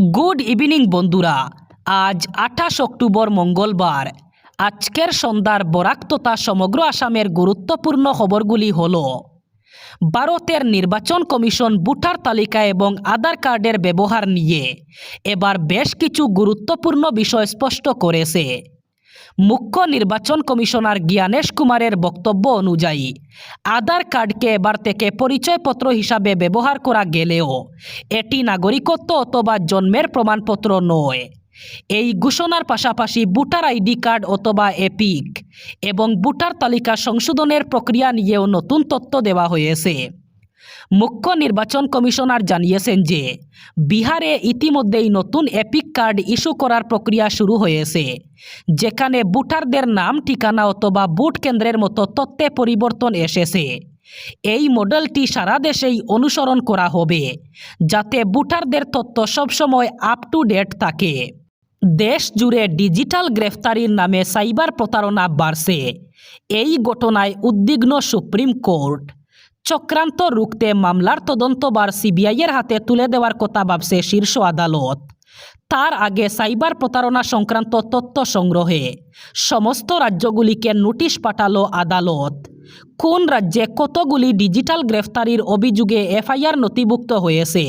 Good evening বন্ধুরা। আজ আঠাশ অক্টোবর মঙ্গলবার। আজকের সন্ধ্যার বরাক তথা সমগ্র আসামের গুরুত্বপূর্ণ খবরগুলি হল, ভারতের নির্বাচন কমিশন ভোটার তালিকা এবং আধার কার্ডের ব্যবহার নিয়ে। এবার বেশ কিছু গুরুত্বপূর্ণ বিষয় স্পষ্ট করেছে। মুখ্য নির্বাচন কমিশনার জ্ঞানেশ কুমারের বক্তব্য অনুযায়ী, আধার কার্ডকে এবার থেকে পরিচয়পত্র হিসাবে ব্যবহার করা গেলেও এটি নাগরিকত্ব অথবা জন্মের প্রমাণপত্র নয়। এই ঘোষণার পাশাপাশি ভোটার আইডি কার্ড অথবা এপিক এবং ভোটার তালিকা সংশোধনের প্রক্রিয়া নিয়েও নতুন তথ্য দেওয়া হয়েছে। মুখ্য নির্বাচন কমিশনার জানিয়েছেন যে, বিহারে ইতিমধ্যেই নতুন এপিক কার্ড ইস্যু করার প্রক্রিয়া শুরু হয়েছে, যেখানে ভোটারদের নাম, ঠিকানা অথবা ভোট কেন্দ্রের মতো তথ্যে পরিবর্তন এসেছে। এই মডেলটি সারা দেশেই অনুসরণ করা হবে, যাতে ভোটারদের তথ্য সবসময় আপ টু ডেট থাকে। দেশ জুড়ে ডিজিটাল গ্রেফতারির নামে সাইবার প্রতারণা বাড়ছে, এই ঘটনায় উদ্বিগ্ন সুপ্রিম কোর্ট। চক্রান্ত রুখতে মামলার তদন্তবার সিবিআইয়ের হাতে তুলে দেওয়ার কথা ভাবছে শীর্ষ আদালত। তার আগে সাইবার প্রতারণা সংক্রান্ত তথ্য সংগ্রহে সমস্ত রাজ্যগুলিকে নোটিশ পাঠালো আদালত। কোন রাজ্যে কতগুলি ডিজিটাল গ্রেফতারির অভিযোগে এফআইআর নথিভুক্ত হয়েছে?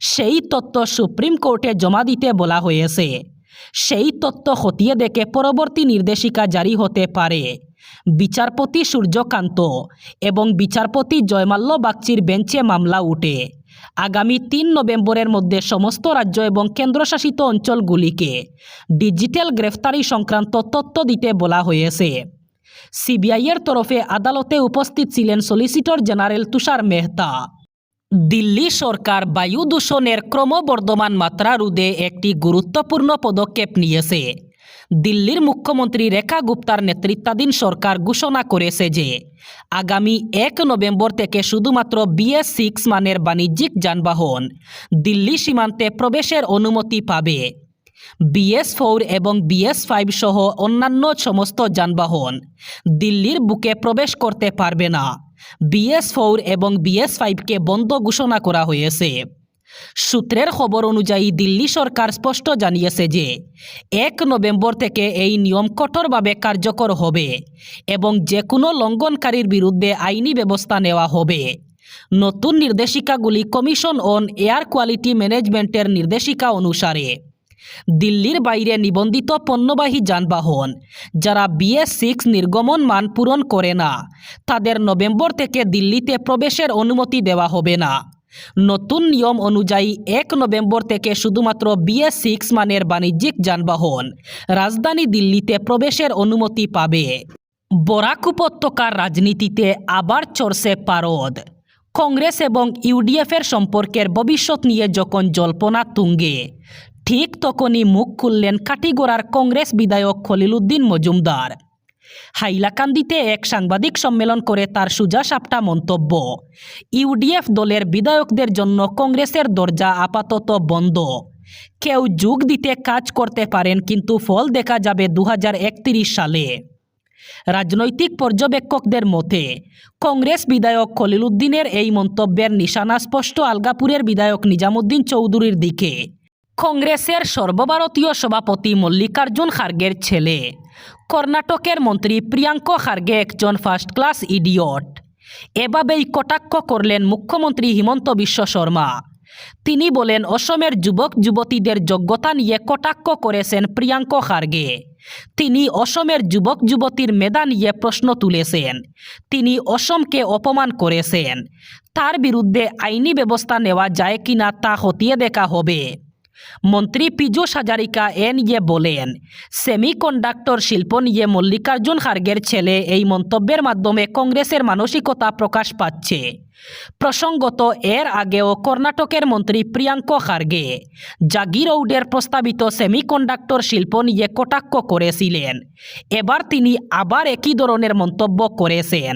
সেই তথ্য সুপ্রিম কোর্টে জমা দিতে বলা হয়েছে। সেই তথ্য খতিয়ে দেখে পরবর্তী নির্দেশিকা জারি হতে পারে। বিচারপতি সূর্যকান্ত এবং বিচারপতি জয়মাল্য বাগচির বেঞ্চে মামলা উঠে। আগামী তিন নভেম্বরের মধ্যে সমস্ত রাজ্য এবং কেন্দ্রশাসিত অঞ্চলগুলিকে ডিজিটাল গ্রেফতারি সংক্রান্ত তথ্য দিতে বলা হয়েছে। সিবিআইয়ের তরফে আদালতে উপস্থিত ছিলেন সলিসিটর জেনারেল তুষার মেহতা। দিল্লি সরকার বায়ু দূষণের ক্রমবর্ধমান মাত্রা রোধে একটি গুরুত্বপূর্ণ পদক্ষেপ নিয়েছে। দিল্লির মুখ্যমন্ত্রী রেখা গুপ্তার নেতৃত্বাধীন সরকার ঘোষণা করেছে যে, আগামী এক নভেম্বর থেকে শুধুমাত্র বিএস সিক্স মানের বাণিজ্যিক যানবাহন দিল্লি সীমান্তে প্রবেশের অনুমতি পাবে। বিএস ফোর এবং বিএস ফাইভ সহ অন্যান্য সমস্ত যানবাহন দিল্লির বুকে প্রবেশ করতে পারবে না। বিএস ফোর এবং বিএস ফাইভকে বন্ধ ঘোষণা করা হয়েছে। সূত্রের খবর অনুযায়ী দিল্লি সরকার স্পষ্ট জানিয়েছে যে এক নভেম্বর থেকে এই নিয়ম কঠোরভাবে কার্যকর হবে এবং যে কোনো লঙ্ঘনকারীর বিরুদ্ধে আইনি ব্যবস্থা নেওয়া হবে। নতুন নির্দেশিকাগুলি কমিশন অন এয়ার কোয়ালিটি ম্যানেজমেন্টের নির্দেশিকা অনুসারে দিল্লির বাইরে নিবন্ধিত পণ্যবাহী যানবাহন, যারা বিএস সিক্স নির্গমন মান পূরণ করে না, তাদের নভেম্বর থেকে দিল্লিতে প্রবেশের অনুমতি দেওয়া হবে না। নতুন নিয়ম অনুযায়ী এক নভেম্বর থেকে শুধুমাত্র বিএস সিক্স মানের বাণিজ্যিক যানবাহন রাজধানী দিল্লিতে প্রবেশের অনুমতি পাবে। বরাক উপত্যকার রাজনীতিতে আবার চড়ছে পারদ। কংগ্রেস এবং ইউডিএফের সম্পর্কের ভবিষ্যৎ নিয়ে যখন জল্পনা তুঙ্গে, ঠিক তখনই মুখ খুললেন কাটিগড়ার কংগ্রেস বিধায়ক খলিলুদ্দিন মজুমদার। হাইলাকান্দিতে এক সাংবাদিক সম্মেলন করে তার সুজা সাপটা মন্তব্য। ইউডিএফ দলের বিধায়কদের জন্য কংগ্রেসের দরজা আপাতত বন্ধ। কেউ যোগ দিতে কাজ করতে পারেন কিন্তু ফল দেখা যাবে দু হাজার একত্রিশ সালে। রাজনৈতিক পর্যবেক্ষকদের মতে, কংগ্রেস বিধায়ক খলিলুদ্দিনের এই মন্তব্যের নিশানা স্পষ্ট আলগাপুরের বিধায়ক নিজামুদ্দিন চৌধুরীর দিকে। কংগ্রেসের সর্বভারতীয় সভাপতি মল্লিকার্জুন খার্গের ছেলে। কর্ণাটকের মন্ত্রী প্রিয়াঙ্ক খার্গে একজন ফার্স্ট ক্লাস ইডিয়ট এভাবেই কটাক্ষ করলেন মুখ্যমন্ত্রী হিমন্ত বিশ্ব শর্মা। তিনি বলেন, অসমের যুবক, যুবতীদের যোগ্যতা নিয়ে কটাক্ষ করেছেন প্রিয়াঙ্ক খার্গে। তিনি অসমের যুবক, যুবতীর মেধা নিয়ে প্রশ্ন তুলেছেন। তিনি অসমকে অপমান করেছেন। তার বিরুদ্ধে আইনি ব্যবস্থা নেওয়া যায় কিনা তা হতিয়ে দেখা হবে। মন্ত্রী পীযূষ হাজারিকা এ নিয়ে বলেন, সেমিকন্ডাক্টর শিল্প নিয়ে মল্লিকার্জুন খার্গের ছেলে এই মন্তব্যের মাধ্যমে কংগ্রেসের মানসিকতা প্রকাশ পাচ্ছে। প্রসঙ্গত, এর আগেও কর্ণাটকের মন্ত্রী প্রিয়াঙ্ক খার্গে জাগিরৌডের প্রস্তাবিত সেমিকন্ডাক্টর শিল্প নিয়ে কটাক্ষ করেছিলেন। এবার তিনি আবার একই ধরনের মন্তব্য করেছেন।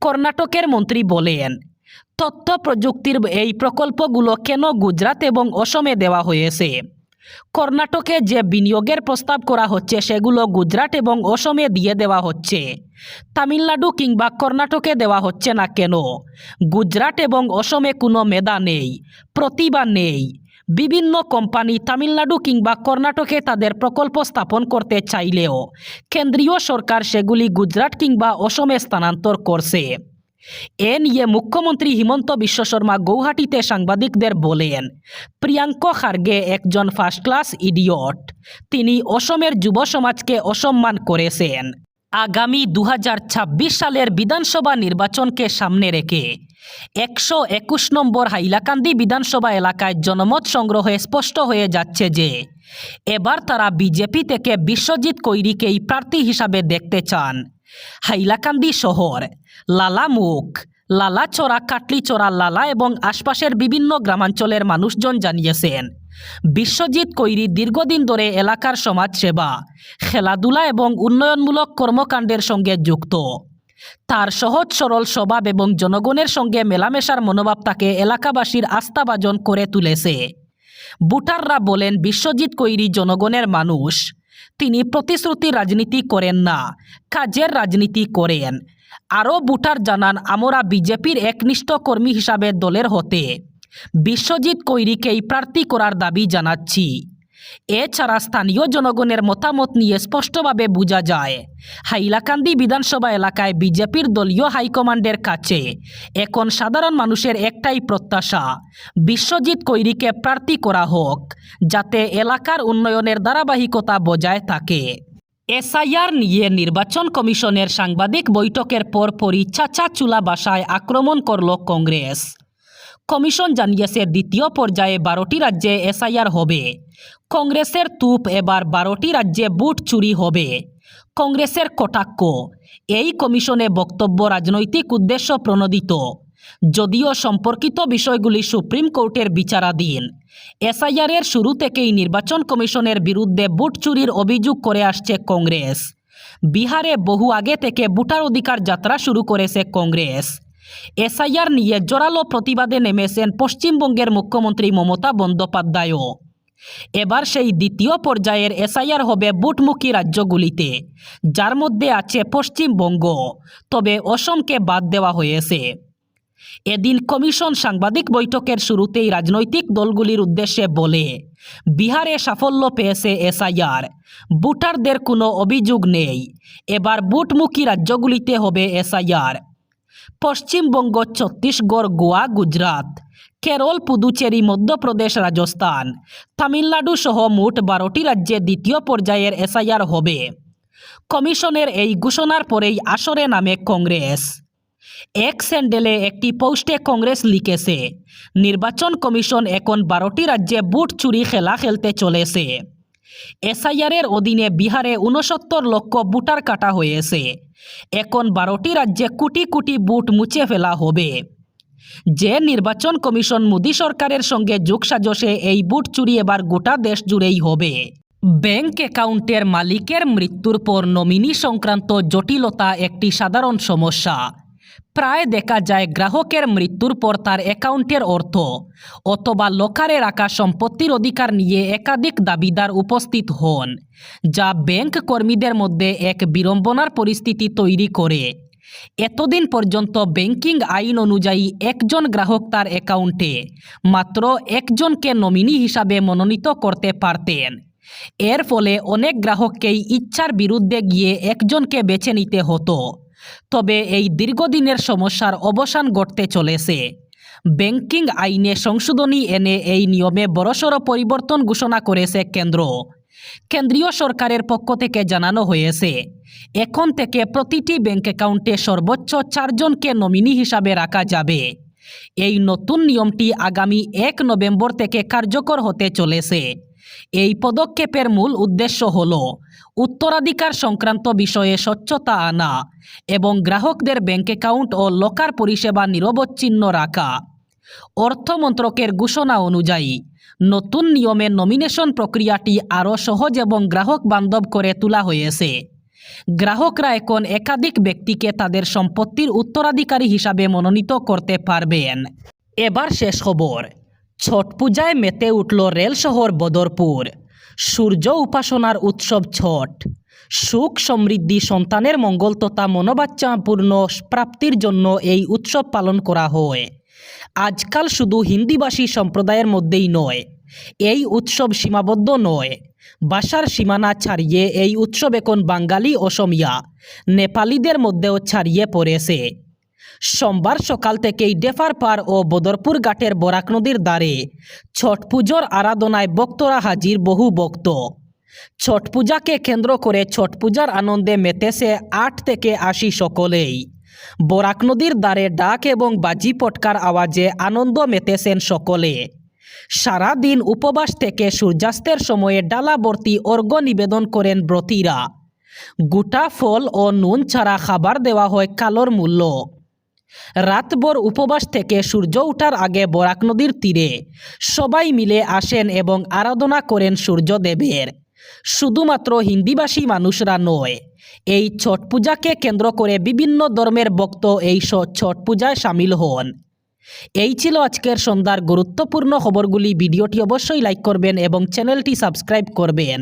কর্ণাটকের মন্ত্রী বলেন তথ্য প্রযুক্তির এই প্রকল্পগুলো কেন গুজরাট এবং অসমে দেওয়া হয়েছে? কর্ণাটকে যে বিনিয়োগের প্রস্তাব করা হচ্ছে, সেগুলো গুজরাট এবং অসমে দিয়ে দেওয়া হচ্ছে। তামিলনাড়ু কিংবা কর্ণাটকে দেওয়া হচ্ছে না কেন? গুজরাট এবং অসমে কোনো মেধা নেই, প্রতিভা নেই। বিভিন্ন কোম্পানি তামিলনাড়ু কিংবা কর্ণাটকে তাদের প্রকল্প স্থাপন করতে চাইলেও কেন্দ্রীয় সরকার সেগুলি গুজরাট কিংবা অসমে স্থানান্তর করছে। এ নিয়ে মুখ্যমন্ত্রী হিমন্ত বিশ্ব শর্মা গৌহাটিতে সাংবাদিকদের বলেন, প্রিয়াঙ্ক খার্গে একজন ফার্স্ট ক্লাস ইডিয়ট তিনি অসমের যুব সমাজকে অসম্মান করেছেন। আগামী দু হাজার ছাব্বিশ সালের বিধানসভা নির্বাচনকে সামনে রেখে একশো একুশ নম্বর হাইলাকান্দি বিধানসভা এলাকায় জনমত সংগ্রহে স্পষ্ট হয়ে যাচ্ছে যে, এবার তারা বিজেপি থেকে বিশ্বজিৎ কৈরিকেই প্রার্থী হিসাবে দেখতে চান। হাইলাকান্দি শহর। লালামুখ লালাচড়া কাটলিচড়া লালা এবং আশপাশের বিভিন্ন গ্রামাঞ্চলের মানুষজন জানিয়েছেন, বিশ্বজিৎ কৈরি দীর্ঘদিন ধরে এলাকার সমাজসেবা, খেলাধুলা এবং উন্নয়নমূলক কর্মকাণ্ডের সঙ্গে যুক্ত। তার সহজ সরল স্বভাব এবং জনগণের সঙ্গে মেলামেশার মনোভাব তাকে এলাকাবাসীর আস্থাভাজন করে তুলেছে। বুটাররা বলেন, বিশ্বজিৎ কৈরি জনগণের মানুষ। তিনি প্রতিশ্রুতির রাজনীতি করেন না, কাজের রাজনীতি করেন। আরও বুটার জানান, আমরা বিজেপির একনিষ্ঠ কর্মী হিসাবে দলের হতে। বিশ্বজিৎ কৈরিকেই প্রার্থী করার দাবি জানাচ্ছি। এছাড়া স্থানীয় জনগণের মতামত নিয়ে স্পষ্টভাবে বোঝা যায়। হাইলাকান্দি বিধানসভা এলাকায় বিজেপির দলীয় হাইকমান্ডের কাছে এখন সাধারণ মানুষের একটাই প্রত্যাশা, বিশ্বজিৎ কৈরিকে প্রার্থী করা হোক, যাতে এলাকার উন্নয়নের ধারাবাহিকতা বজায় থাকে। এসআইআর নিয়ে নির্বাচন কমিশনের সাংবাদিক বৈঠকের পরপরই চাচা চুলা বাসায় আক্রমণ করল কংগ্রেস। কমিশন জানিয়েছে দ্বিতীয় পর্যায়ে বারোটি রাজ্যে এসআইআর হবে। কংগ্রেসের তুপ এবার বারোটি রাজ্যে বুট চুরি হবে। কংগ্রেসের কটাক্ষ, এই কমিশনে বক্তব্য রাজনৈতিক উদ্দেশ্য প্রণোদিত। যদিও সম্পর্কিত বিষয়গুলি সুপ্রিম কোর্টের বিচারাধীন এসআইআরের শুরু থেকেই নির্বাচন কমিশনের বিরুদ্ধে বুট চুরির অভিযোগ করে আসছে কংগ্রেস। বিহারে বহু আগে থেকে ভোটার অধিকার যাত্রা শুরু করেছে কংগ্রেস। এসআইআর নিয়ে জোরালো প্রতিবাদে নেমেছেন পশ্চিমবঙ্গের মুখ্যমন্ত্রী মমতা বন্দ্যোপাধ্যায়ও। এবার সেই দ্বিতীয় পর্যায়ের এসআইআর হবে বুটমুখী রাজ্যগুলিতে, যার মধ্যে আছে পশ্চিমবঙ্গ, তবে অসমকে বাদ দেওয়া হয়েছে। এদিন কমিশন সাংবাদিক বৈঠকের শুরুতেই রাজনৈতিক দলগুলির উদ্দেশ্যে বলে, বিহারে সাফল্য পেয়েছে এসআইআর, ভোটারদের কোনো অভিযোগ নেই। এবার বুটমুখী রাজ্যগুলিতে হবে এসআইআর। পশ্চিমবঙ্গ ছত্তিশগড়, গোয়া, গুজরাট। কেরল, পুদুচেরি, মধ্যপ্রদেশ, রাজস্থান। তামিলনাড়ু সহ মোট বারোটি রাজ্যে দ্বিতীয় পর্যায়ের এসআইআর হবে। কমিশনের এই ঘোষণার পরেই আসরে নামে কংগ্রেস। এক স্যান্ডেলে একটি পোস্টে কংগ্রেস লিখেছে, নির্বাচন কমিশন এখন বারোটি রাজ্যে বুট চুরি খেলা খেলতে চলেছে। এসআইআরের অধীনে বিহারে উনসত্তর লক্ষ বুটার কাটা হয়েছে। এখন বারোটি রাজ্যে কোটি কোটি বুট মুছে ফেলা হবে। যে নির্বাচন কমিশন মোদী সরকারের সঙ্গে যোগসাজশে এই বুট চুরি এবার গোটা দেশ জুড়েই হবে। ব্যাংক অ্যাকাউন্টের মালিকের মৃত্যুর পর নমিনি সংক্রান্ত জটিলতা একটি সাধারণ সমস্যা। প্রায় দেখা যায় গ্রাহকের মৃত্যুর পর তার অ্যাকাউন্টের অর্থ, অথবা লোকারে রাখা সম্পত্তির অধিকার নিয়ে একাধিক দাবিদার উপস্থিত হন, যা ব্যাংক কর্মীদের মধ্যে এক বিড়ম্বনার পরিস্থিতি তৈরি করে। এতদিন পর্যন্ত ব্যাংকিং আইন অনুযায়ী একজন গ্রাহক তার অ্যাকাউন্টে মাত্র একজনকে নমিনি হিসাবে মনোনীত করতে পারতেন। এর ফলে অনেক গ্রাহককেই ইচ্ছার বিরুদ্ধে গিয়ে একজনকে বেছে নিতে হতো। তবে এই দীর্ঘদিনের সমস্যার অবসান ঘটতে চলেছে। ব্যাংকিং আইনে সংশোধনী এনে এই নিয়মে বড়সড় পরিবর্তন ঘোষণা করেছে কেন্দ্র। কেন্দ্রীয় সরকারের পক্ষ থেকে জানানো হয়েছে, এখন থেকে প্রতিটি ব্যাংক অ্যাকাউন্টে সর্বোচ্চ চারজনকে নমিনি হিসাবে রাখা যাবে। এই নতুন নিয়মটি আগামী এক নভেম্বর থেকে কার্যকর হতে চলেছে। এই পদক্ষেপের মূল উদ্দেশ্য হল উত্তরাধিকার সংক্রান্ত বিষয়ে স্বচ্ছতা আনা এবং গ্রাহকদের ব্যাংক অ্যাকাউন্ট ও লকার পরিষেবা নিরবচ্ছিন্ন রাখা। অর্থমন্ত্রকের ঘোষণা অনুযায়ী, নতুন নিয়মে নমিনেশন প্রক্রিয়াটি আরও সহজ এবং গ্রাহক বান্ধব করে তোলা হয়েছে। গ্রাহকরা এখন একাধিক ব্যক্তিকে তাদের সম্পত্তির উত্তরাধিকারী হিসাবে মনোনীত করতে পারবেন। এবার শেষ খবর। ছট পূজায় মেতে উঠল রেল শহর বদরপুর। সূর্য উপাসনার উৎসব ছট। সুখ সমৃদ্ধি, সন্তানের মঙ্গল তথা মনোবাচ্চাপূর্ণ প্রাপ্তির জন্য এই উৎসব পালন করা হয়। আজকাল শুধু হিন্দিভাষী সম্প্রদায়ের মধ্যেই নয়, এই উৎসব সীমাবদ্ধ নয়। বাসার সীমানা ছাড়িয়ে এই উৎসব এখন বাঙালি, অসমিয়া, নেপালিদের মধ্যেও ছাড়িয়ে পড়েছে। সোমবার সকাল থেকেই ডেফারপার ও বদরপুর ঘাটের বরাক নদীর দ্বারে ছট পুজোর আরাধনায় ভক্তরা হাজির বহু ভক্ত। ছট পূজাকে কেন্দ্র করে ছট পূজার আনন্দে মেতেছে আট থেকে আশি সকলেই। বরাক নদীর দ্বারে ডাক এবং বাজি পটকার আওয়াজে আনন্দ মেতেছেন সকলে। সারা দিন উপবাস থেকে সূর্যাস্তের সময়ে ডালাবর্তী অর্ঘ্য নিবেদন করেন ব্রতীরা। গোটা ফল ও নুন ছাড়া খাবার দেওয়া হয় কালোর মূল্য। রাতভর উপবাস থেকে সূর্য ওঠার আগে বরাক নদীর তীরে। সবাই মিলে আসেন এবং আরাধনা করেন সূর্যদেবের। শুধুমাত্র হিন্দিভাষী মানুষরা নয়, এই ছট পূজাকে কেন্দ্র করে বিভিন্ন ধর্মের ভক্ত এই ছট পূজায় সামিল হন। এই ছিল আজকের সন্ধ্যার গুরুত্বপূর্ণ খবরগুলি। ভিডিওটি অবশ্যই লাইক করবেন এবং চ্যানেলটি সাবস্ক্রাইব করবেন।